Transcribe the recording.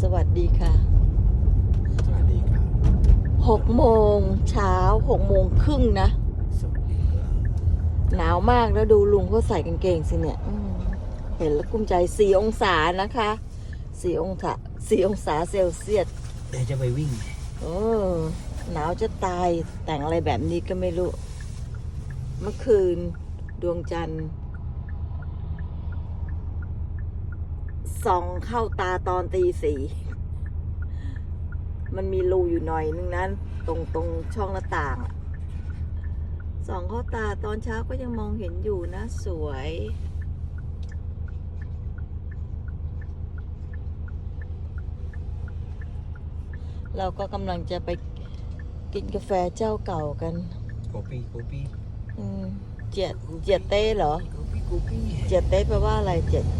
สวัสดีค่ะสวัสดีครับหกโมงเช้าหกโมงครึ่งนะ สวัสดีครับหนาวมากแล้วดูลุงเขาใส่กางเกงสิเนี่ยอืมเห็นแล้วกุ้มใจสี่องศานะคะสี่องศาสี่องศาเซลเซียส เดี๋ยวจะไปวิ่งเออหนาวจะตายแต่งอะไรแบบนี้ก็ไม่รู้ เมื่อคืนดวงจันทร์ ส่องเข้าตาตอนตีสี่มันมีรูอยู่หน่อยนึงนั้น ตรงตรงช่องหน้าต่างอะส่องเข้าตาตอนเช้าก็ยังมองเห็นอยู่นะสวยเราก็กำลังจะไปกินกาแฟเจ้าเก่ากันโกปี้โกปี้อืมเจียดเจียดเต้เหรอโกปี้โกปี้เจียดเต้แปลว่าอะไรเจียดชาช